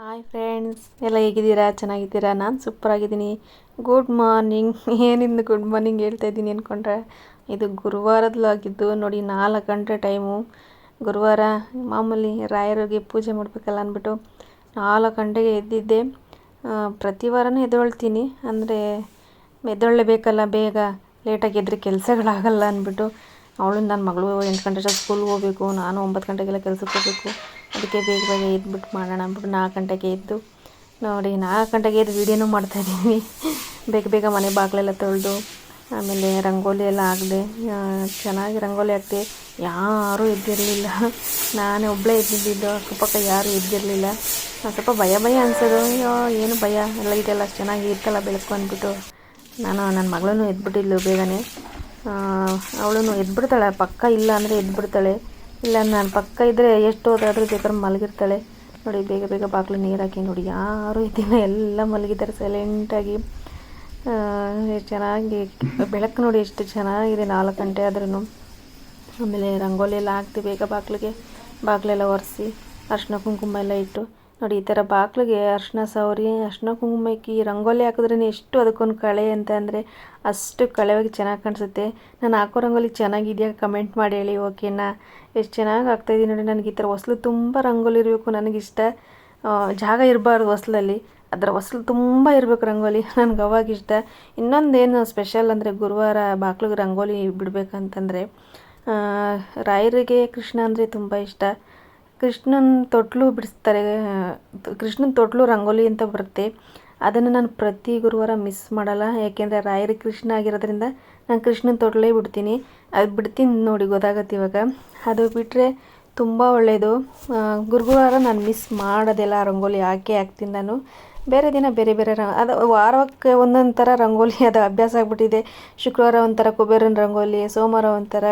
Hi friends ಎಲ್ಲ ಹೇಗಿದ್ದೀರಾ? ಚೆನ್ನಾಗಿದ್ದೀರಾ? ನಾನು ಸೂಪರಾಗಿದ್ದೀನಿ ಗುಡ್ ಮಾರ್ನಿಂಗ್ ಏನಿಂದ ಗುಡ್ ಮಾರ್ನಿಂಗ್ ಹೇಳ್ತಾ ಇದ್ದೀನಿ ಅಂದ್ಕೊಂಡ್ರೆ ಇದು ಗುರುವಾರದಲ್ಲಾಗಿದ್ದು ನೋಡಿ ನಾಲ್ಕು ಗಂಟೆ ಟೈಮು ಗುರುವಾರ ಮಾಮೂಲಿ ರಾಯರಿಗೆ ಪೂಜೆ ಮಾಡಬೇಕಲ್ಲ ಅಂದ್ಬಿಟ್ಟು ನಾಲ್ಕು ಗಂಟೆಗೆ ಎದ್ದಿದ್ದೆ. ಪ್ರತಿ ವಾರನೂ ಎದ್ದೊಳ್ತೀನಿ. ಅಂದರೆ ಎದ್ದೊಳ್ಳೇಬೇಕಲ್ಲ ಬೇಗ ಲೇಟಾಗಿ ಎದ್ರೆ ಕೆಲಸಗಳಾಗಲ್ಲ ಅಂದ್ಬಿಟ್ಟು. ಅವಳು ನನ್ನ ಮಗಳು ಎಂಟು ಗಂಟೆ ಸ್ಕೂಲ್ಗೆ ಹೋಗಬೇಕು, ನಾನು ಒಂಬತ್ತು ಗಂಟೆಗೆಲ್ಲ ಕೆಲ್ಸಕ್ಕೆ ಹೋಗಬೇಕು. ಅದಕ್ಕೆ ಬೇಗ ಬೇಗ ಎದ್ಬಿಟ್ಟು ಮಾಡೋಣ ಅಂದ್ಬಿಟ್ಟು ನಾಲ್ಕು ಗಂಟೆಗೆ ಎದ್ದು ನೋಡಿ, ನಾಲ್ಕು ಗಂಟೆಗೆ ಎದ್ದು ವೀಡಿಯೋನೂ ಮಾಡ್ತಾಯಿದ್ದೀನಿ ಬೇಗ ಬೇಗ ಮನೆ ಬಾಗಿಲೆಲ್ಲ ತೊಳೆದು, ಆಮೇಲೆ ರಂಗೋಲಿ ಎಲ್ಲ ಹಾಕಿದೆ ಚೆನ್ನಾಗಿ ರಂಗೋಲಿ ಹಾಕ್ದೆ. ಯಾರೂ ಎದ್ದಿರಲಿಲ್ಲ. ನಾನೇ ಒಬ್ಬಳೇ ಎದ್ದಿದ್ದು, ಅಕ್ಕಪಕ್ಕ ಯಾರೂ ಎದ್ದಿರಲಿಲ್ಲ. ಸ್ವಲ್ಪ ಭಯ ಭಯ ಅನ್ಸೋದು. ಅಯ್ಯೋ, ಏನು ಭಯ? ಎಲ್ಲ ಇದೆಲ್ಲ ಚೆನ್ನಾಗಿ ಇರ್ತಲ್ಲ ಬೆಳಕು ನಾನು ನನ್ನ ಮಗಳೂ ಎದ್ಬಿಟ್ಟಿದ್ಲು ಬೇಗನೆ. ಅವಳು ಎದ್ಬಿಡ್ತಾಳೆ. ಪಕ್ಕ ಇಲ್ಲ ಅಂದರೆ ಎದ್ಬಿಡ್ತಾಳೆ. ಇಲ್ಲ ನಾನು ಪಕ್ಕ ಇದ್ದರೆ ಎಷ್ಟು ಹೋದಾದ್ರೂ ಬೇಕಾದ್ರೆ ಮಲಗಿರ್ತಾಳೆ. ನೋಡಿ, ಬೇಗ ಬೇಗ ಬಾಗಿಲು ನೀರು ಹಾಕಿ ನೋಡಿ, ಯಾರು ಇದ್ದಿಲ್ಲ ಎಲ್ಲ ಮಲಗಿದ್ದಾರೆ ಸೈಲೆಂಟಾಗಿ ಚೆನ್ನಾಗಿ ಬೆಳಕು ನೋಡಿ ಎಷ್ಟು ಚೆನ್ನಾಗಿದೆ, ನಾಲ್ಕು ಗಂಟೆ ಆದ್ರೂ ಆಮೇಲೆ ರಂಗೋಲಿ ಎಲ್ಲ ಹಾಕ್ತಿ, ಬೇಗ ಬಾಗಿಲಿಗೆ. ಬಾಗಿಲೆಲ್ಲ ಒರೆಸಿ, ಅರ್ಶಿನ ಕುಂಕುಮ ಎಲ್ಲ ಇಟ್ಟು. ನೋಡಿ, ಈ ಥರ ಬಾಗಿಲಿಗೆ ಅರ್ಶಿನ ಸವರಿ, ಅರ್ಶಿನ ಕುಂಕುಮಕ್ಕೆ ರಂಗೋಲಿ ಹಾಕಿದ್ರೇ ಎಷ್ಟು ಅದಕ್ಕೊಂದು ಕಳೆ ಅಂತ ಅಂದರೆ ಅಷ್ಟು ಕಳೆವಾಗಿ ಚೆನ್ನಾಗಿ ಕಾಣಿಸುತ್ತೆ. ನಾನು ಹಾಕೋ ರಂಗೋಲಿ ಚೆನ್ನಾಗಿದೆಯಾ ಕಮೆಂಟ್ ಮಾಡಿ ಹೇಳಿ ಓಕೆನಾ ಎಷ್ಟು ಚೆನ್ನಾಗಿ ಆಗ್ತಾಯಿದ್ದೀನಿ ನೋಡಿ, ನನಗೆ ಈ ಥರ ಹೊಸ್ಲು ತುಂಬ ರಂಗೋಲಿ ಇರಬೇಕು, ನನಗಿಷ್ಟ. ಜಾಗ ಇರಬಾರ್ದು ಹೊಸ್ಲಲ್ಲಿ. ಅದರ ಹೊಸ್ಲು ತುಂಬ ಇರಬೇಕು ರಂಗೋಲಿ, ನನಗೆ ಅವಾಗ ಇಷ್ಟ. ಇನ್ನೊಂದೇನು ಸ್ಪೆಷಲ್ ಅಂದರೆ ಗುರುವಾರ ಬಾಗ್ಲಿಗೆ ರಂಗೋಲಿ ಬಿಡಬೇಕಂತಂದರೆ ರಾಯರಿಗೆ ಕೃಷ್ಣ ಅಂದರೆ ತುಂಬ ಇಷ್ಟ. ಕೃಷ್ಣನ ತೊಟ್ಲು ಬಿಡಿಸ್ತಾರೆ, ಕೃಷ್ಣನ ತೊಟ್ಲು ರಂಗೋಲಿ ಅಂತ ಬರುತ್ತೆ. ಅದನ್ನು ನಾನು ಪ್ರತಿ ಗುರುವಾರ ಮಿಸ್ ಮಾಡಲ್ಲ. ಯಾಕೆಂದರೆ ರಾಯರ ಕೃಷ್ಣ ಆಗಿರೋದ್ರಿಂದ ನಾನು ಕೃಷ್ಣನ ತೊಟ್ಟಲೇ ಬಿಡ್ತೀನಿ. ಅದು ಬಿಡ್ತೀನಿ ನೋಡಿ, ಗೊತ್ತಾಗತ್ತೆ ಇವಾಗ. ಅದು ಬಿಟ್ಟರೆ ತುಂಬ ಒಳ್ಳೆಯದು ಗುರುವಾರ ನಾನು ಮಿಸ್ ಮಾಡೋದೆಲ್ಲ ರಂಗೋಲಿ ಹಾಕೇ ಹಾಕ್ತೀನಿ ನಾನು. ಬೇರೆ ದಿನ ಬೇರೆ ಬೇರೆ ರಂಗ ಅದು ವಾರಕ್ಕೆ ಒಂದೊಂದು ಥರ ರಂಗೋಲಿ ಅದು ಅಭ್ಯಾಸ ಆಗಿಬಿಟ್ಟಿದೆ. ಶುಕ್ರವಾರ ಒಂಥರ ಕುಬೇರನ ರಂಗೋಲಿ, ಸೋಮವಾರ ಒಂಥರ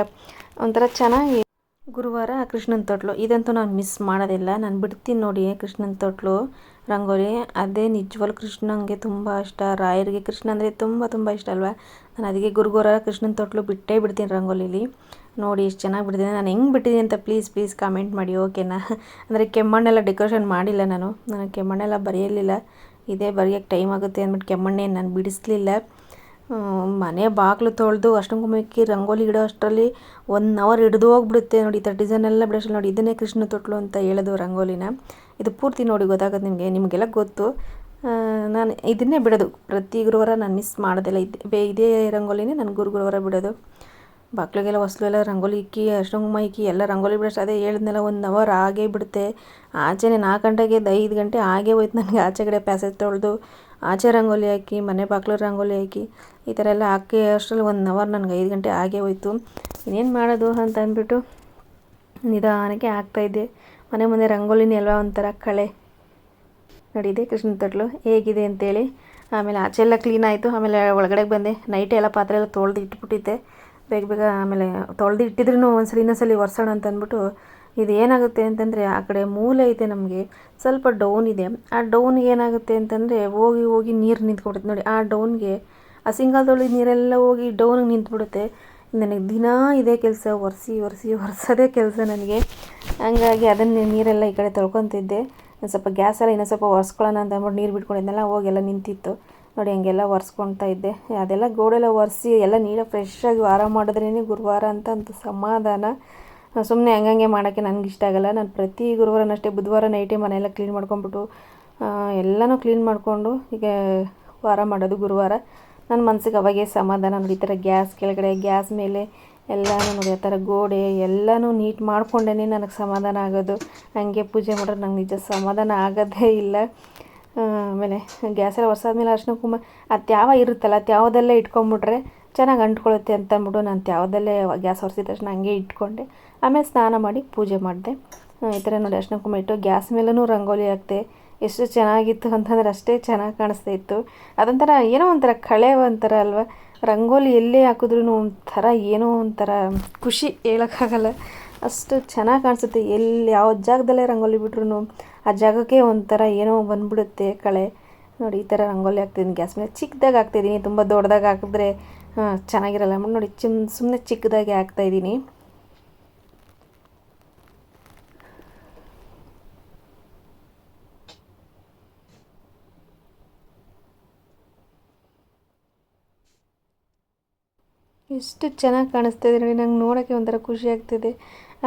ಒಂಥರ ಚೆನ್ನಾಗಿ ಗುರುವಾರ ಕೃಷ್ಣನ ತೊಟ್ಲು. ಇದಂತೂ ನಾನು ಮಿಸ್ ಮಾಡೋದಿಲ್ಲ. ನಾನು ಬಿಡ್ತೀನಿ ನೋಡಿ ಕೃಷ್ಣನ ತೊಟ್ಲು. ರಂಗೋಲಿ. ಅದೇ ನಿಜವಾಗ್ಲೂ ಕೃಷ್ಣಂಗೆ ತುಂಬ ಇಷ್ಟ. ರಾಯರಿಗೆ ಕೃಷ್ಣ ಅಂದರೆ ತುಂಬ ತುಂಬ ಇಷ್ಟ ಅಲ್ವಾ? ನಾನು ಅದಕ್ಕೆ ಗುರುವಾರ ಕೃಷ್ಣನ ತೊಟ್ಲು ಬಿಟ್ಟೇ ಬಿಡ್ತೀನಿ ರಂಗೋಲಿಲಿ. ನೋಡಿ ಎಷ್ಟು ಚೆನ್ನಾಗಿ ಬಿಡ್ತೀನಿ ನಾನು ಹೆಂಗೆ ಬಿಟ್ಟಿದ್ದೀನಿ ಅಂತ ಪ್ಲೀಸ್ ಪ್ಲೀಸ್ ಕಾಮೆಂಟ್ ಮಾಡಿ ಓಕೆನಾ ಅಂದರೆ ಕೆಮ್ಮಣ್ಣೆಲ್ಲ ಡೆಕೋರೇಷನ್ ಮಾಡಿಲ್ಲ ನಾನು. ನನಗೆ ಕೆಮ್ಮಣ್ಣೆಲ್ಲ ಬರೆಯಲಿಲ್ಲ. ಇದೇ ಬರೆಯೋಕ್ಕೆ ಟೈಮ್ ಆಗುತ್ತೆ ಅಂದ್ಬಿಟ್ಟು ಕೆಮ್ಮಣ್ಣೆ ನಾನು ಬಿಡಿಸ್ಲಿಲ್ಲ. ಮನೆ ಬಾಗಿಲು ತೊಳೆದು ಅಷ್ಟು ಕುಂಕುಮಕ್ಕಿ ರಂಗೋಲಿ ಇಡೋ ಅಷ್ಟರಲ್ಲಿ ಒನ್ ಅವರ್ ಹಿಡಿದು ಹೋಗ್ಬಿಡುತ್ತೆ. ನೋಡಿ, ಈ ಥರ ಡಿಸೈನ್ ಎಲ್ಲ ಬಿಡೋಷ್ಟು ನೋಡಿ, ಇದನ್ನೇ ಕೃಷ್ಣ ತೊಟ್ಲು ಅಂತ ಹೇಳೋದು ರಂಗೋಲಿನ. ಇದು ಪೂರ್ತಿ ನೋಡಿ ಗೊತ್ತಾಗೋದು ನಿಮಗೆ, ನಿಮಗೆಲ್ಲ ಗೊತ್ತು. ನಾನು ಇದನ್ನೇ ಬಿಡೋದು. ಪ್ರತಿ ಗುರುವಾರ ನಾನು ಮಿಸ್ ಮಾಡೋದಿಲ್ಲ ಇದು. ಇದೇ ರಂಗೋಲಿನೇ ನಾನು ಗುರು ಗುರುವಾರ ಬಿಡೋದು. ಬಾಕ್ಲಿಗೆಲ್ಲ ಹೊಸ್ಲು ಎಲ್ಲ ರಂಗೋಲಿ ಇಕ್ಕಿ ಅರ್ಶಿನ ಇಕ್ಕಿ, ಎಲ್ಲ ರಂಗೋಲಿ ಬಿಡೋಷ್ಟು ಅದೇ ಹೇಳಿದ್ನೆಲ್ಲ ಒಂದು ಅವರ್ ಆಗೇ ಬಿಡುತ್ತೆ. ಆಚೆನೇ ನಾಲ್ಕು ಗಂಟೆಗೆ, ಐದು ಗಂಟೆ ಆಗೇ ಹೋಯ್ತು ನನಗೆ. ಆಚೆ ಕಡೆ ಪ್ಯಾಸೇಜ್ ತೊಳೆದು ಆಚೆ ರಂಗೋಲಿ ಹಾಕಿ, ಮನೆ ಬಾಗಿಲು ರಂಗೋಲಿ ಹಾಕಿ, ಈ ಥರ ಎಲ್ಲ ಹಾಕಿ ಅಷ್ಟರಲ್ಲಿ ಒಂದು ಅವರ್ ನನಗೆ ಐದು ಗಂಟೆ ಆಗೇ ಹೋಯ್ತು. ಇನ್ನೇನು ಮಾಡೋದು ಅಂತ ಅಂದ್ಬಿಟ್ಟು ನಿಧಾನಕ್ಕೆ ಹಾಕ್ತಾಯಿದ್ದೆ ಮನೆ ಮುಂದೆ ರಂಗೋಲಿನೇ ಅಲ್ವಾ ಒಂಥರ ಕಳೆ. ನಡೀದೆ ಕೃಷ್ಣ ತೊಟ್ಲು. ಹೇಗಿದೆ ಅಂತೇಳಿ. ಆಮೇಲೆ ಆಚೆ ಎಲ್ಲ ಕ್ಲೀನ್ ಆಯಿತು. ಆಮೇಲೆ ಒಳಗಡೆಗೆ ಬಂದೆ. ನೈಟ್ ಎಲ್ಲ ಪಾತ್ರೆ ಎಲ್ಲ ತೊಳೆದು ಇಟ್ಬಿಟ್ಟಿದ್ದೆ. ಬೇಗ ಬೇಗ ಆಮೇಲೆ ತೊಳೆದು ಇಟ್ಟಿದ್ರೂ ಒಂದ್ಸಲ ಇನ್ನೊಂದ್ಸಲಿ ಒರೆಸೋಣ ಅಂತ ಅಂದ್ಬಿಟ್ಟು ಇದು ಏನಾಗುತ್ತೆ ಅಂತಂದರೆ ಆ ಕಡೆ ಮೂಲೆ ಇದೆ ನಮಗೆ. ಸ್ವಲ್ಪ ಡೌನ್ ಇದೆ. ಆ ಡೌನ್ ಏನಾಗುತ್ತೆ ಅಂತಂದರೆ ಹೋಗಿ ಹೋಗಿ ನೀರು ನಿಂತ್ಕೊಡುತ್ತೆ. ನೋಡಿ, ಆ ಡೌನ್ಗೆ ಆ ಸಿಂಗಾಲದೊಳಗೆ ನೀರೆಲ್ಲ ಹೋಗಿ ಡೌನಿಗೆ ನಿಂತ್ಬಿಡುತ್ತೆ. ನನಗೆ ದಿನ ಇದೇ ಕೆಲಸ, ಒರೆಸಿ ಒರೆಸಿ, ಒರೆಸೋದೇ ಕೆಲಸ ನನಗೆ. ಹಂಗಾಗಿ ಅದನ್ನು ನೀರೆಲ್ಲ ಈ ಕಡೆ ತೊಳ್ಕೊತಿದ್ದೆ. ಸ್ವಲ್ಪ ಗ್ಯಾಸೆಲ್ಲ ಇನ್ನೂ ಸ್ವಲ್ಪ ಒರೆಸ್ಕೊಳ್ಳೋಣ ಅಂತ ಅಂದ್ಬಿಟ್ಟು ನೀರು ಬಿಟ್ಕೊಂಡಿದ್ದೆಲ್ಲ ಹೋಗೆಲ್ಲ ನಿಂತಿತ್ತು. ನೋಡಿ, ಹಂಗೆಲ್ಲ ಒರೆಸ್ಕೊಳ್ತಾ ಇದ್ದೆ. ಅದೆಲ್ಲ ಗೋಡೆಲ್ಲ ಒರೆಸಿ ಎಲ್ಲ ಫ್ರೆಶ್ ಫ್ರೆಶ್ಶಾಗಿ ವಾರ ಮಾಡಿದ್ರೇ ಗುರುವಾರ ಅಂತ ಅಂತ ಸಮಾಧಾನ. ಸುಮ್ಮನೆ ಹಂಗಂಗೆ ಮಾಡೋಕ್ಕೆ ನನಗೆ ಇಷ್ಟ ಆಗಲ್ಲ. ನಾನು ಪ್ರತಿ ಗುರುವಾರನಷ್ಟೇ ಬುಧವಾರ ನೈಟೇ ಮನೆಯೆಲ್ಲ ಕ್ಲೀನ್ ಮಾಡ್ಕೊಂಬಿಟ್ಟು ಎಲ್ಲನೂ ಕ್ಲೀನ್ ಮಾಡಿಕೊಂಡು ಈಗ ವಾರ ಮಾಡೋದು ಗುರುವಾರ. ನನ್ನ ಮನಸ್ಸಿಗೆ ಅವಾಗೇ ಸಮಾಧಾನ ನೋಡಿ ಈ ಥರ ಗ್ಯಾಸ್ ಕೆಳಗಡೆ, ಗ್ಯಾಸ್ ಮೇಲೆ ಎಲ್ಲನೂ ನೋಡಿ, ಆ ಥರ ಗೋಡೆ ಎಲ್ಲನೂ ನೀಟ್ ಮಾಡ್ಕೊಂಡೇ ನನಗೆ ಸಮಾಧಾನ ಆಗೋದು. ಹಂಗೆ ಪೂಜೆ ಮಾಡಿದ್ರೆ ನಂಗೆ ನಿಜ ಸಮಾಧಾನ ಆಗೋದೇ ಇಲ್ಲ. ಆಮೇಲೆ ಗ್ಯಾಸೆಲ್ಲ ಹೊಸಾದ್ಮೇಲೆ ಅರ್ಶಿನ ಕುಂಬ ಅದು ತ್ಯಾವ ಇರುತ್ತಲ್ಲ ತ್ಯಾವದಲ್ಲೇ ಇಟ್ಕೊಂಬಿಟ್ರೆ ಚೆನ್ನಾಗಿ ಅಂಟ್ಕೊಳ್ಳುತ್ತೆ ಅಂತ ಅಂದ್ಬಿಟ್ಟು ನಾನು ಯಾವುದಲ್ಲೇ ಗ್ಯಾಸ್ ಹೊರಿಸಿದ ತಕ್ಷಣ ಹಂಗೆ ಇಟ್ಕೊಂಡೆ. ಆಮೇಲೆ ಸ್ನಾನ ಮಾಡಿ ಪೂಜೆ ಮಾಡಿದೆ. ಈ ಥರ ನೋಡಿ ಅರ್ಶಿನ ಕುಂಕುಮ ಇಟ್ಟು ಗ್ಯಾಸ್ ಮೇಲೂ ರಂಗೋಲಿ ಹಾಕ್ತೆ ಎಷ್ಟು ಚೆನ್ನಾಗಿತ್ತು ಅಂತಂದ್ರೆ ಅಷ್ಟೇ ಚೆನ್ನಾಗಿ ಕಾಣಿಸ್ತಾ ಇತ್ತು. ಅದೊಂಥರ ಏನೋ ಒಂಥರ ಕಳೆ ಒಂಥರ ಅಲ್ವಾ? ರಂಗೋಲಿ ಎಲ್ಲೇ ಹಾಕಿದ್ರೂ ಒಂಥರ ಏನೋ ಒಂಥರ ಖುಷಿ ಹೇಳೋಕ್ಕಾಗಲ್ಲ. ಅಷ್ಟು ಚೆನ್ನಾಗಿ ಕಾಣಿಸುತ್ತೆ. ಎಲ್ಲಿ, ಯಾವ ಜಾಗದಲ್ಲೇ ರಂಗೋಲಿ ಬಿಟ್ರು ಆ ಜಾಗಕ್ಕೆ ಒಂಥರ ಏನೋ ಬಂದ್ಬಿಡುತ್ತೆ ಕಳೆ. ನೋಡಿ, ಈ ಥರ ರಂಗೋಲಿ ಹಾಕ್ತಿದ್ದೀನಿ ಗ್ಯಾಸ್ ಮೇಲೆ ಚಿಕ್ಕದಾಗಿ ಹಾಕ್ತಿದ್ದೀನಿ ತುಂಬ ದೊಡ್ಡದಾಗಿ ಹಾಕಿದ್ರೆ ಹಾಂ, ಚೆನ್ನಾಗಿರಲ್ಲ. ನೋಡಿ ಚಿನ್ ಸುಮ್ಮನೆ ಚಿಕ್ಕದಾಗಿ ಹಾಕ್ತಾಯಿದ್ದೀನಿ ಎಷ್ಟು ಚೆನ್ನಾಗಿ ಕಾಣಿಸ್ತಾ ಇದೆ ನೋಡಿ. ನಂಗೆ ನೋಡೋಕ್ಕೆ ಒಂಥರ ಖುಷಿ ಆಗ್ತಿದೆ.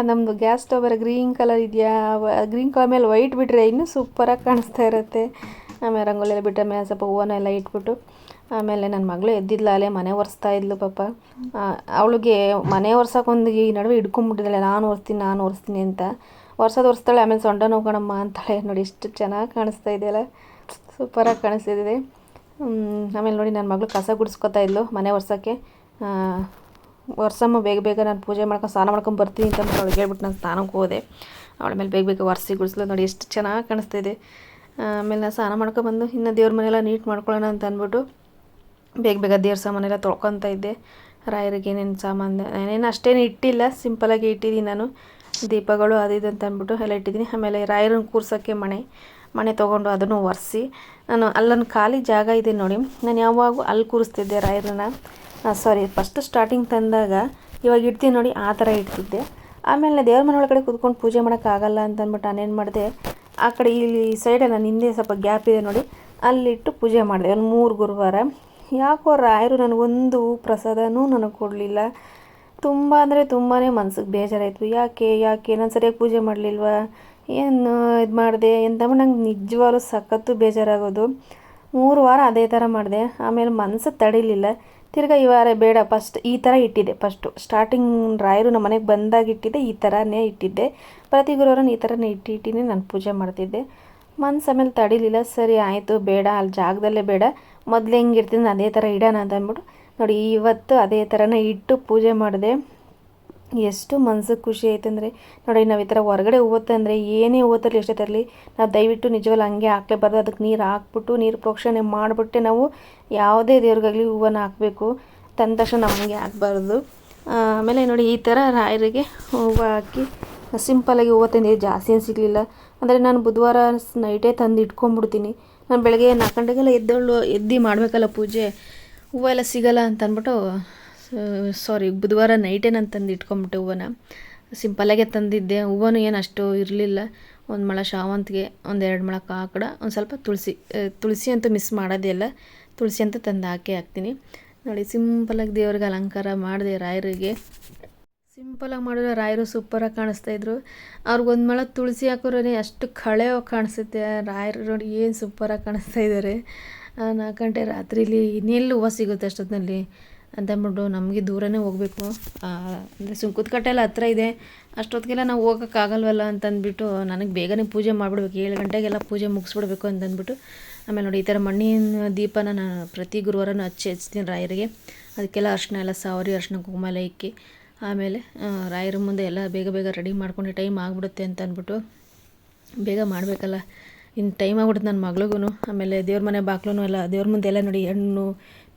ನಮ್ಮದು ಗ್ಯಾಸ್ ಸ್ಟವ್ ಬರೋ ಗ್ರೀನ್ ಕಲರ್ ಇದೆಯಾ? ಗ್ರೀನ್ ಕಲರ್ ಮೇಲೆ ವೈಟ್ ಬಿಟ್ಟರೆ ಇನ್ನೂ ಸೂಪರಾಗಿ ಕಾಣಿಸ್ತಾ ಇರುತ್ತೆ. ಆಮೇಲೆ ರಂಗೋಲಿ ಎಲ್ಲ ಬಿಟ್ಟ ಮೇಲೆ ಸ್ವಲ್ಪ ಹೂವನ್ನೆಲ್ಲ ಇಟ್ಬಿಟ್ಟು. ಆಮೇಲೆ ನನ್ನ ಮಗಳು ಎದ್ದಿದ್ಲ ಅಲ್ಲೇ ಮನೆ ಒರೆಸ್ತಾ ಇದ್ಲು ಪಾಪ. ಅವಳಿಗೆ ಮನೆ ಒರ್ಸೋಕೊಂದು ಈ ನಡುವೆ ಹಿಡ್ಕೊಂಬಿಟ್ಟಿದ್ದಾಳೆ. ನಾನು ಒರೆಸ್ತೀನಿ ನಾನು ಒರೆಸ್ತೀನಿ ಅಂತ. ಒರ್ಸೋದು ಒರೆಸ್ತಾಳೆ, ಆಮೇಲೆ ಸೊಂಡ ನೋಡ್ಕೊಳಮ್ಮ ಅಂತಾಳೆ. ನೋಡಿ ಎಷ್ಟು ಚೆನ್ನಾಗಿ ಕಾಣಿಸ್ತಾ ಇದೆಯಲ್ಲ. ಸೂಪರಾಗಿ ಕಾಣಿಸ್ತಿದೆ ಆಮೇಲೆ ನೋಡಿ ನನ್ನ ಮಗಳು ಕಸ ಗುಡಿಸ್ಕೊತಾ ಇದ್ಲು ಮನೆ ಒರ್ಸೋಕ್ಕೆ. ವರ್ಷಮ್ಮ ಬೇಗ ಬೇಗ ನಾನು ಪೂಜೆ ಮಾಡ್ಕೊಂಡು ಸ್ನಾನ ಮಾಡ್ಕೊಂಡು ಬರ್ತೀನಿ ಅಂತ ಅವಳಿಗೆ ಹೇಳ್ಬಿಟ್ಟು ನಾನು ಸ್ನಾನಕ್ಕೆ ಹೋದೆ. ಅವಳ ಮೇಲೆ ಬೇಗ ಬೇಗ ಒರೆಸಿ ಗುಡಿಸ್ಲು. ನೋಡಿ ಎಷ್ಟು ಚೆನ್ನಾಗಿ ಕಾಣಿಸ್ತಿದೆ ಆಮೇಲೆ ನಾನು ಸ್ನಾನ ಮಾಡ್ಕೊಬಂದು ಇನ್ನು ದೇವ್ರ ಮನೆಯೆಲ್ಲ ನೀಟ್ ಮಾಡ್ಕೊಳ್ಳೋಣ ಅಂತ ಅಂದ್ಬಿಟ್ಟು ಬೇಗ ಬೇಗ ದೇವ್ರ ಸಾಮಾನೆಲ್ಲ ತೊಳ್ಕೊತ ಇದ್ದೆ. ರಾಯರಿಗೆ ಏನೇನು ಸಾಮಾನು ಏನೇನು ಅಷ್ಟೇನು ಇಟ್ಟಿಲ್ಲ ಸಿಂಪಲಾಗಿ ಇಟ್ಟಿದ್ದೀನಿ ನಾನು. ದೀಪಗಳು ಅದು ಇದು ಅಂತ ಅಂದ್ಬಿಟ್ಟು ಎಲ್ಲ ಇಟ್ಟಿದ್ದೀನಿ ಆಮೇಲೆ ರಾಯರನ್ನು ಕೂರ್ಸೋಕ್ಕೆ ಮಣೆ ಮಣೆ ತೊಗೊಂಡು ಅದನ್ನು ಒರೆಸಿ. ನಾನು ಅಲ್ಲೊಂದು ಖಾಲಿ ಜಾಗ ಇದೆ ನೋಡಿ. ನಾನು ಯಾವಾಗೂ ಅಲ್ಲಿ ಕೂರಿಸ್ತಿದ್ದೆ ರಾಯರನ್ನ. ಸಾರಿ ಫಸ್ಟ್ ಸ್ಟಾರ್ಟಿಂಗ್ ತಂದಾಗ ಇವಾಗ ಇಡ್ತೀನಿ ನೋಡಿ, ಆ ಥರ ಇಡ್ತಿದ್ದೆ. ಆಮೇಲೆ ದೇವ್ರ ಮನೆ ಒಳಗಡೆ ಕೂತ್ಕೊಂಡು ಪೂಜೆ ಮಾಡೋಕ್ಕಾಗಲ್ಲ ಅಂತ ಅಂದ್ಬಿಟ್ಟು ನಾನೇನು ಮಾಡಿದೆ, ಆ ಕಡೆ ಇಲ್ಲಿ ಸೈಡಲ್ಲಿ ನಾನು ಹಿಂದೆ ಸ್ವಲ್ಪ ಗ್ಯಾಪ್ ಇದೆ ನೋಡಿ. ಅಲ್ಲಿಟ್ಟು ಪೂಜೆ ಮಾಡಿದೆ. ಒಂದು ಮೂರು ಗುರುವಾರ. ಯಾಕೋ ರಾಯರು ನನಗೊಂದು ಪ್ರಸಾದನೂ ನನಗೆ ಕೊಡಲಿಲ್ಲ. ತುಂಬ ಅಂದರೆ ತುಂಬಾ ಮನ್ಸಿಗೆ ಬೇಜಾರಾಯಿತು. ಯಾಕೆ ಯಾಕೆ? ನಾನು ಸರಿಯಾಗಿ ಪೂಜೆ ಮಾಡಲಿಲ್ವಾ? ಏನು ಇದು ಮಾಡಿದೆ? ಎಂತ ನಂಗೆ ನಿಜವಾಗ್ಲೂ ಸಖತ್ತು ಬೇಜಾರಾಗೋದು. ಮೂರು ವಾರ ಅದೇ ಥರ ಮಾಡಿದೆ. ಆಮೇಲೆ ಮನಸ್ಸು ತಡಿಲಿಲ್ಲ. ತಿರ್ಗಾ ಈ ವಾರ ಬೇಡ, ಫಸ್ಟ್ ಈ ಥರ ಇಟ್ಟಿದ್ದೆ ಫಸ್ಟು. ಸ್ಟಾರ್ಟಿಂಗ್ ರಾಯರು ನಮ್ಮ ಮನೆಗೆ ಬಂದಾಗ ಇಟ್ಟಿದ್ದೆ, ಈ ಥರನೇ ಇಟ್ಟಿದ್ದೆ. ಪ್ರತಿ ಗುರುವಾರ ಈ ಥರನೇ ಇಟ್ಟಿಟ್ಟಿನೇ ನಾನು ಪೂಜೆ ಮಾಡ್ತಿದ್ದೆ. ಮನ್ಸು ಆಮೇಲೆ ತಡಿಲಿಲ್ಲ. ಸರಿ, ಆಯಿತು, ಬೇಡ ಅಲ್ಲಿ ಜಾಗದಲ್ಲೇ ಬೇಡ. ಮೊದಲು ಹೆಂಗೆ ಇರ್ತೀನಿ ಅದೇ ಥರ ಇಡೋಣ ಅಂತ ಅಂದ್ಬಿಟ್ಟು ನೋಡಿ ಇವತ್ತು ಅದೇ ಥರನೇ ಇಟ್ಟು ಪೂಜೆ ಮಾಡಿದೆ. ಎಷ್ಟು ಮನ್ಸಿಗೆ ಖುಷಿ ಆಯ್ತು ಅಂದರೆ ನೋಡಿ ನಾವು ಈ ಥರ ಹೊರಗಡೆ ಓದ್ತಂದರೆ ತಂದರೆ ಏನೇ ಹೂವು ತರಲಿ ಎಷ್ಟೇ ತರಲಿ ನಾವು ದಯವಿಟ್ಟು ನಿಜವಲ್ಲ ಹಂಗೆ ಹಾಕ್ಲೇಬಾರ್ದು. ಅದಕ್ಕೆ ನೀರು ಹಾಕ್ಬಿಟ್ಟು ನೀರು ಪ್ರೋಕ್ಷಣೆ ಮಾಡಿಬಿಟ್ಟೆ ನಾವು. ಯಾವುದೇ ದೇವ್ರಿಗಾಗಲಿ ಹೂವನ್ನು ಹಾಕಬೇಕು. ತಂದ ತಕ್ಷಣ ನಮಗೆ ಹಾಕ್ಬಾರ್ದು. ಆಮೇಲೆ ನೋಡಿ ಈ ಥರ ರಾಯರಿಗೆ ಹೂವು ಹಾಕಿ ಸಿಂಪಲಾಗಿ ಹೂವು ತಂದಿದ್ದು ಜಾಸ್ತಿ ಏನು ಸಿಗಲಿಲ್ಲ. ಅಂದರೆ ನಾನು ಬುಧವಾರ ನೈಟೇ ತಂದು ಇಟ್ಕೊಂಡ್ಬಿಡ್ತೀನಿ ನಾನು ಬೆಳಗ್ಗೆ ನಾಲ್ಕು ಗಂಟೆಗೆಲ್ಲ ಎದ್ದೇಳು, ಎದ್ದು ಮಾಡಬೇಕಲ್ಲ ಪೂಜೆ. ಹೂವೆಲ್ಲ ಸಿಗಲ್ಲ ಅಂತ ಅಂದ್ಬಿಟ್ಟು ಸಾರಿ ಬುಧವಾರ ನೈಟೇ ನಾನು ತಂದು ಇಟ್ಕೊಂಬಿಟ್ಟೆ ಹೂವನ್ನ ಸಿಂಪಲ್ಲಾಗೆ ತಂದಿದ್ದೆ. ಹೂವನು ಏನು ಅಷ್ಟು ಇರಲಿಲ್ಲ. ಒಂದು ಮೊಳ ಶಾವಂತಿಗೆ, ಒಂದು ಎರಡು ಮೊಳ ಕಾಕಡ, ಒಂದು ಸ್ವಲ್ಪ ತುಳಸಿ ತುಳಸಿ ಅಂತೂ ಮಿಸ್ ಮಾಡೋದೇ ಇಲ್ಲ. ತುಳಸಿ ಅಂತ ತಂದು ಹಾಕಿ ಹಾಕ್ತೀನಿ. ನೋಡಿ ಸಿಂಪಲಾಗಿ ದೇವ್ರಿಗೆ ಅಲಂಕಾರ ಮಾಡಿದೆ ರಾಯರಿಗೆ. ಸಿಂಪಲಾಗಿ ಮಾಡಿದ್ರೆ ರಾಯರು ಸೂಪರಾಗಿ ಕಾಣಿಸ್ತಾಯಿದ್ರು ಅವ್ರಿಗೆ ಒಂದು ಮಳೆ ತುಳಸಿ ಹಾಕೋರೇ ಅಷ್ಟು ಕಳೆ ಕಾಣಿಸುತ್ತೆ. ರಾಯರು ನೋಡಿ ಏನು ಸೂಪರಾಗಿ ಕಾಣಿಸ್ತಾ ಇದ್ದಾರೆ ನಾಲ್ಕು ಗಂಟೆ ರಾತ್ರಿಲಿ ಇನ್ನೆಲ್ಲಿ ಹೂವು ಸಿಗುತ್ತೆ ಅಷ್ಟೊತ್ತಿನಲ್ಲಿ ಅಂತಂದ್ಬಿಟ್ಟು ನಮಗೆ ದೂರನೇ ಹೋಗಬೇಕು. ಅಂದರೆ ಕಟ್ಟೆ ಎಲ್ಲ ಹತ್ರ ಇದೆ. ಅಷ್ಟೊತ್ತಿಗೆಲ್ಲ ನಾವು ಹೋಗೋಕ್ಕಾಗಲ್ವಲ್ಲ ಅಂತಂದ್ಬಿಟ್ಟು ನನಗೆ ಬೇಗನೆ ಪೂಜೆ ಮಾಡಿಬಿಡ್ಬೇಕು. ಏಳು ಗಂಟೆಗೆಲ್ಲ ಪೂಜೆ ಮುಗಿಸ್ಬಿಡ್ಬೇಕು ಅಂತಂದ್ಬಿಟ್ಟು ಆಮೇಲೆ ನೋಡಿ ಈ ಥರ ಮಣ್ಣಿನ ದೀಪನ ನಾನು ಪ್ರತಿ ಗುರುವಾರನೂ ಹಚ್ಚಿ ಹಚ್ತೀನಿ ರಾಯರಿಗೆ. ಅದಕ್ಕೆಲ್ಲ ಅರ್ಶಿನ ಎಲ್ಲ ಸಾವರಿ, ಅರ್ಶಿನ ಕುಂಕುಮ ಎಲ್ಲ ಇಕ್ಕಿ ಆಮೇಲೆ ರಾಯರ ಮುಂದೆ ಎಲ್ಲ ಬೇಗ ಬೇಗ ರೆಡಿ ಮಾಡ್ಕೊಂಡು ಟೈಮ್ ಆಗಿಬಿಡುತ್ತೆ ಅಂತ ಅಂದ್ಬಿಟ್ಟು ಬೇಗ ಮಾಡಬೇಕಲ್ಲ. ಇನ್ನು ಟೈಮ್ ಆಗ್ಬಿಡುತ್ತೆ ನನ್ನ ಮಗಳಿಗೂ ಆಮೇಲೆ ದೇವ್ರ ಮನೆ ಬಾಗ್ಲೂ ಎಲ್ಲ, ದೇವ್ರ ಮುಂದೆ ಎಲ್ಲ ನೋಡಿ, ಹಣ್ಣು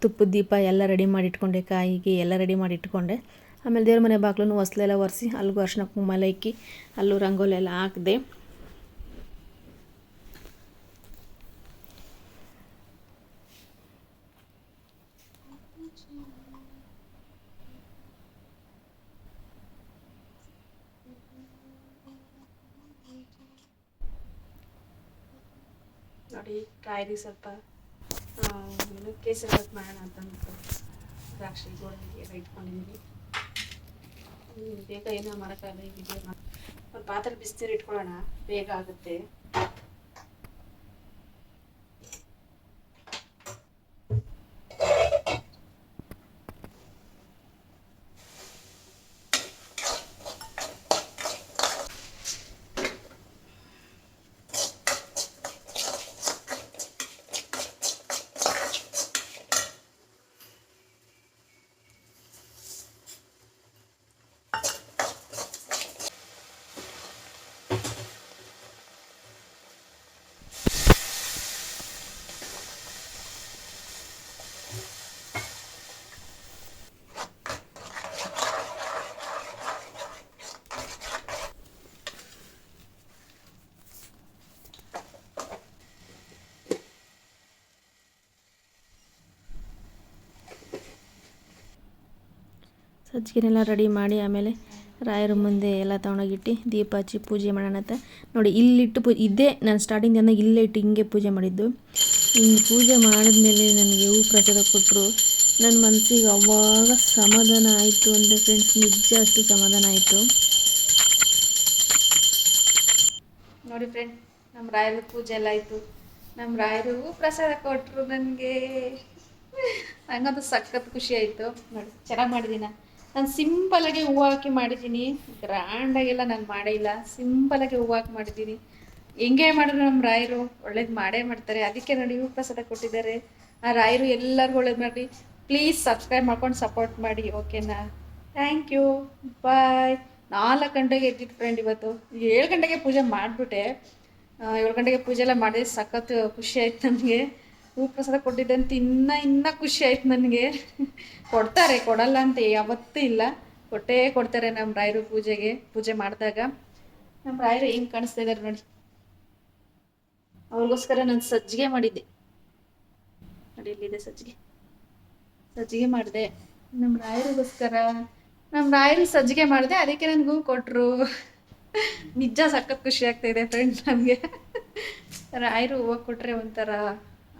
ತುಪ್ಪದ ದೀಪ ಎಲ್ಲ ರೆಡಿ ಮಾಡಿ ಇಟ್ಕೊಂಡೆ ಕಾಯಿಗೆ ಎಲ್ಲ ರೆಡಿ ಮಾಡಿ ಇಟ್ಕೊಂಡೆ ಆಮೇಲೆ ದೇವ್ರ ಮನೆ ಬಾಗ್ಲೂ ಹೊಸ್ಲೆಲ್ಲ ಒರೆಸಿ ಅಲ್ಲಿಗೂ ಅರ್ಶಿನ ಕುಂಕುಮ ಎಲ್ಲ ಇಕ್ಕಿ, ಅಲ್ಲೂ ರಂಗೋಲಿ ಎಲ್ಲ ಹಾಕಿದೆ. ನೋಡಿ ಸ್ವಲ್ಪ. ಕೇಸರಿ ಬಾತ್ ಮಾಡೋಣ ಅಂತ ಅಂದ್ಬಿಟ್ಟು ದ್ರಾಕ್ಷಿ ಗೋಡಂಬಿ ಎಲ್ಲ ಇಟ್ಕೊಂಡಿದ್ದೀನಿ ಬೇಗ ಏನೋ ಮಾಡೋಕ್ಕಾಗಲ್ಲ ಈ ಪಾತ್ರೆ ಬಿಸಿನೀರು ಇಟ್ಕೊಳ್ಳೋಣ, ಬೇಗ ಆಗುತ್ತೆ. ಸಜ್ಜಿಗೆನೆಲ್ಲ ರೆಡಿ ಮಾಡಿ ಆಮೇಲೆ ರಾಯರ ಮುಂದೆ ಎಲ್ಲ ತೊಗೊಂಡೋಗಿಟ್ಟು ದೀಪ ಹಚ್ಚಿ ಪೂಜೆ ಮಾಡೋಣ ಅಂತ. ನೋಡಿ, ಇಲ್ಲಿಟ್ಟು ಪೂ, ಇದೇ ನಾನು ಸ್ಟಾರ್ಟಿಂಗ್ ಅಂದಾಗ ಇಲ್ಲೇ ಇಟ್ಟು ಹಿಂಗೆ ಪೂಜೆ ಮಾಡಿದ್ದು. ಹಿಂಗೆ ಪೂಜೆ ಮಾಡಿದ್ಮೇಲೆ ನನಗೆ ಹೂ ಪ್ರಸಾದ ಕೊಟ್ಟರು ನನ್ನ ಮನಸ್ಸಿಗೆ ಅವಾಗ ಸಮಾಧಾನ ಆಯಿತು ಅಂದರೆ ಫ್ರೆಂಡ್ಸ್ ನಿಜ ಅಷ್ಟು ಸಮಾಧಾನ ಆಯಿತು. ನೋಡಿ ಫ್ರೆಂಡ್ ನಮ್ಮ ರಾಯರ ಪೂಜೆ ಎಲ್ಲ ಆಯಿತು. ನಮ್ಮ ರಾಯರು ಪ್ರಸಾದ ಕೊಟ್ಟರು ನನಗೆ. ಹಂಗಂತೂ ಸಖತ್ ಖುಷಿ ಆಯಿತು. ನೋಡಿ, ಚೆನ್ನಾಗಿ ಮಾಡಿದ್ದೀನ ನಾನು ಸಿಂಪಲಾಗಿ ಹೂವು ಹಾಕಿ ಮಾಡಿದ್ದೀನಿ. ಗ್ರ್ಯಾಂಡಾಗೆಲ್ಲ ನಾನು ಮಾಡೇ ಇಲ್ಲ. ಸಿಂಪಲಾಗಿ ಹೂವು ಹಾಕಿ ಮಾಡಿದ್ದೀನಿ. ಹೆಂಗೆ ಮಾಡಿದ್ರು ನಮ್ಮ ರಾಯರು? ಒಳ್ಳೇದು ಮಾಡೇ ಮಾಡ್ತಾರೆ. ಅದಕ್ಕೆ ನೋಡಿ ಹೂ ಪ್ರಸಾದ ಕೊಟ್ಟಿದ್ದಾರೆ. ಆ ರಾಯರು ಎಲ್ಲರಿಗೂ ಒಳ್ಳೇದು ಮಾಡಿ ಪ್ಲೀಸ್ ಸಬ್ಸ್ಕ್ರೈಬ್ ಮಾಡ್ಕೊಂಡು ಸಪೋರ್ಟ್ ಮಾಡಿ ಓಕೆನಾ ಥ್ಯಾಂಕ್ ಯು ಬಾಯ್ ನಾಲ್ಕು ಗಂಟೆಗೆ ಎದ್ದಿದ್ದು ಫ್ರೆಂಡ್ ಇವತ್ತು. ಏಳು ಗಂಟೆಗೆ ಪೂಜೆ ಮಾಡಿಬಿಟ್ಟೆ. ಏಳು ಗಂಟೆಗೆ ಪೂಜೆ ಎಲ್ಲ ಮಾಡಿದ್ರೆ ಸಖತ್ ಖುಷಿ ಆಯ್ತು ನನಗೆ ಹೂ ಪ್ರಸಾದ ಕೊಟ್ಟಿದ್ದಂತ ಇನ್ನ ಇನ್ನ ಖುಷಿ ಆಯ್ತು ನನಗೆ. ಕೊಡ್ತಾರೆ, ಕೊಡಲ್ಲ ಅಂತ ಯಾವತ್ತೂ ಇಲ್ಲ. ಕೊಟ್ಟೇ ಕೊಡ್ತಾರೆ ನಮ್ಮ ರಾಯರು ಪೂಜೆಗೆ, ಪೂಜೆ ಮಾಡಿದಾಗ. ನಮ್ಮ ರಾಯರು ಹೆಂಗ್ ಕಾಣಿಸ್ತಾ ಇದ್ದಾರೆ ನೋಡಿ. ಅವ್ರಿಗೋಸ್ಕರ ನಾನು ಸಜ್ಜಿಗೆ ಮಾಡಿದ್ದೆ. ನೋಡಿ ಇಲ್ಲಿದೆ ಸಜ್ಜಿಗೆ? ಸಜ್ಜಿಗೆ ಮಾಡಿದೆ. ನಮ್ಮ ರಾಯರಿಗೋಸ್ಕರ, ನಮ್ಮ ರಾಯರು ಸಜ್ಜಿಗೆ ಮಾಡಿದೆ, ಅದಕ್ಕೆ ನನಗೂ ಕೊಟ್ರು. ನಿಜ ಸಖತ್ ಖುಷಿ ಆಗ್ತಾ ಇದೆ ಫ್ರೆಂಡ್ ನಮಗೆ. ರಾಯರು ಹೂವು ಕೊಟ್ರೆ ಒಂಥರ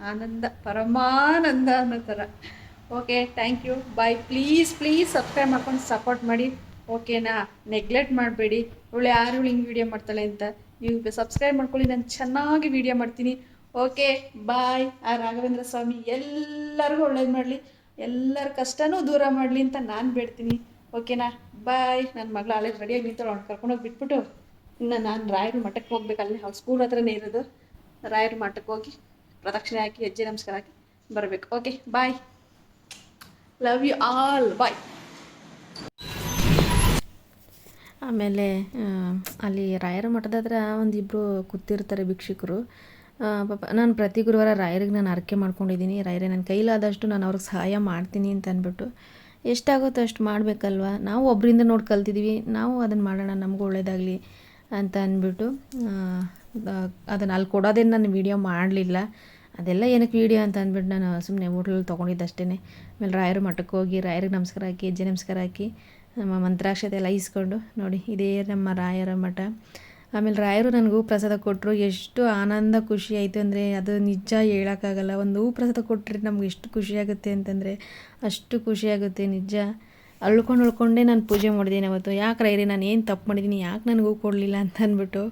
ಆನಂದ, ಪರಮಾನಂದ ಅನ್ನೋ ಥರ. Okay thank you bye please please subscribe ಮಾಡ್ಕೊಂಡು ಸಪೋರ್ಟ್ ಮಾಡಿ. ಓಕೆನಾ ನೆಗ್ಲೆಕ್ಟ್ ಮಾಡಬೇಡಿ. ಒಳ್ಳೆ ಯಾರು ಹಿಂಗೆ ವೀಡಿಯೋ ಮಾಡ್ತಾಳೆ ಅಂತ. ನೀವು ಸಬ್ಸ್ಕ್ರೈಬ್ ಮಾಡ್ಕೊಳ್ಳಿ, ನಾನು ಚೆನ್ನಾಗಿ ವೀಡಿಯೋ ಮಾಡ್ತೀನಿ. ಓಕೆ ಬಾಯ್ ಆ ರಾಘವೇಂದ್ರ ಸ್ವಾಮಿ, ಎಲ್ಲರಿಗೂ ಒಳ್ಳೇದು ಮಾಡಲಿ. ಎಲ್ಲರ ಕಷ್ಟನೂ ದೂರ ಮಾಡಲಿ ಅಂತ ನಾನು ಬೇಡ್ತೀನಿ. ಓಕೆನಾ ಬಾಯ್ ನನ್ನ ಮಗಳು ಹಳೆ ರೆಡಿಯಾಗಿ ನಿಂತಳು ಅವ್ನು ಕರ್ಕೊಂಡೋಗಿ ಬಿಟ್ಬಿಟ್ಟು. ಇನ್ನು ನಾನು ರಾಯರ ಮಠಕ್ಕೆ ಹೋಗ್ಬೇಕು ಅಲ್ಲಿ ಅವ್ರ ಸ್ಕೂಲ್ ಹತ್ರನೇ ಇರೋದು. ರಾಯರ ಮಠಕ್ಕೆ ಹೋಗಿ. ಪ್ರದಕ್ಷಿಣೆ ಹಾಕಿ, ಹೆಜ್ಜೆ ನಮಸ್ಕಾರ ಹಾಕಿ ಬರಬೇಕು. Okay bye love you all bye ಆಮೇಲೆ ಅಲ್ಲಿ ರಾಯರ ಮಠದ ಹತ್ರ ಒಂದಿಬ್ಬರು ಕೂತಿರ್ತಾರೆ ಭಿಕ್ಷುಕರು. ಪಾಪ, ನಾನು ಪ್ರತಿ ಗುರುವಾರ ರಾಯರಿಗೆ ನಾನು ಆರಕೆ ಮಾಡ್ಕೊಂಡಿದ್ದೀನಿ. ರಾಯರೇ ನನ್ನ ಕೈಲಾದಷ್ಟು ನಾನು ಅವ್ರಿಗೆ ಸಹಾಯ ಮಾಡ್ತೀನಿ ಅಂತ ಅಂದ್ಬಿಟ್ಟು ಎಷ್ಟಾಗುತ್ತೋ ಅಷ್ಟು ಮಾಡಬೇಕಲ್ವ? ನಾವು ಒಬ್ಬರಿಂದ ನೋಡಿ ಕಲ್ತಿದ್ದೀವಿ ನಾವು ಅದನ್ನು ಮಾಡೋಣ, ನಮಗೂ ಒಳ್ಳೇದಾಗಲಿ ಅಂತ ಅಂದ್ಬಿಟ್ಟು ಅದನ್ನು ಅಲ್ಲಿ ಕೊಡೋದೇನು ನಾನು ವೀಡಿಯೋ ಮಾಡಲಿಲ್ಲ. ಅದೆಲ್ಲ ಏನಕ್ಕೆ ವೀಡಿಯೋ ಅಂತ ಅಂದ್ಬಿಟ್ಟು ನಾನು ಸುಮ್ಮನೆ ಹೋಟ್ಲಲ್ಲಿ ತೊಗೊಂಡಿದ್ದಷ್ಟೇ ಆಮೇಲೆ ರಾಯರ ಮಠಕ್ಕೆ ಹೋಗಿ, ರಾಯರಿಗೆ ನಮಸ್ಕಾರ ಹಾಕಿ ಹೆಜ್ಜೆ ನಮಸ್ಕಾರ ಹಾಕಿ, ನಮ್ಮ ಮಂತ್ರಾಕ್ಷತೆ ಎಲ್ಲ ಇಸ್ಕೊಂಡು ನೋಡಿ, ಇದೇ ನಮ್ಮ ರಾಯರ ಮಠ. ಆಮೇಲೆ ರಾಯರು ನನಗೆ ಪ್ರಸಾದ ಕೊಟ್ಟರು ಎಷ್ಟು ಆನಂದ ಖುಷಿ ಆಯಿತು ಅಂದರೆ ಅದು ನಿಜ ಹೇಳೋಕ್ಕಾಗಲ್ಲ. ಒಂದು ಹೂ ಪ್ರಸಾದ ಕೊಟ್ಟರೆ ನಮ್ಗೆ ಎಷ್ಟು ಖುಷಿಯಾಗುತ್ತೆ ಅಂತಂದರೆ ಅಷ್ಟು ಖುಷಿಯಾಗುತ್ತೆ ನಿಜ. ಅಳ್ಕೊಂಡು ಉಳ್ಕೊಂಡೇ ನಾನು ಪೂಜೆ ಮಾಡಿದ್ದೀನಿ ಅವತ್ತು. ಯಾಕೆ ರೈರಿ ನಾನು ಏನು ತಪ್ಪು ಮಾಡಿದ್ದೀನಿ? ಯಾಕೆ ನನಗೆ ಕೊಡಲಿಲ್ಲ ಅಂತ ಅಂದ್ಬಿಟ್ಟು.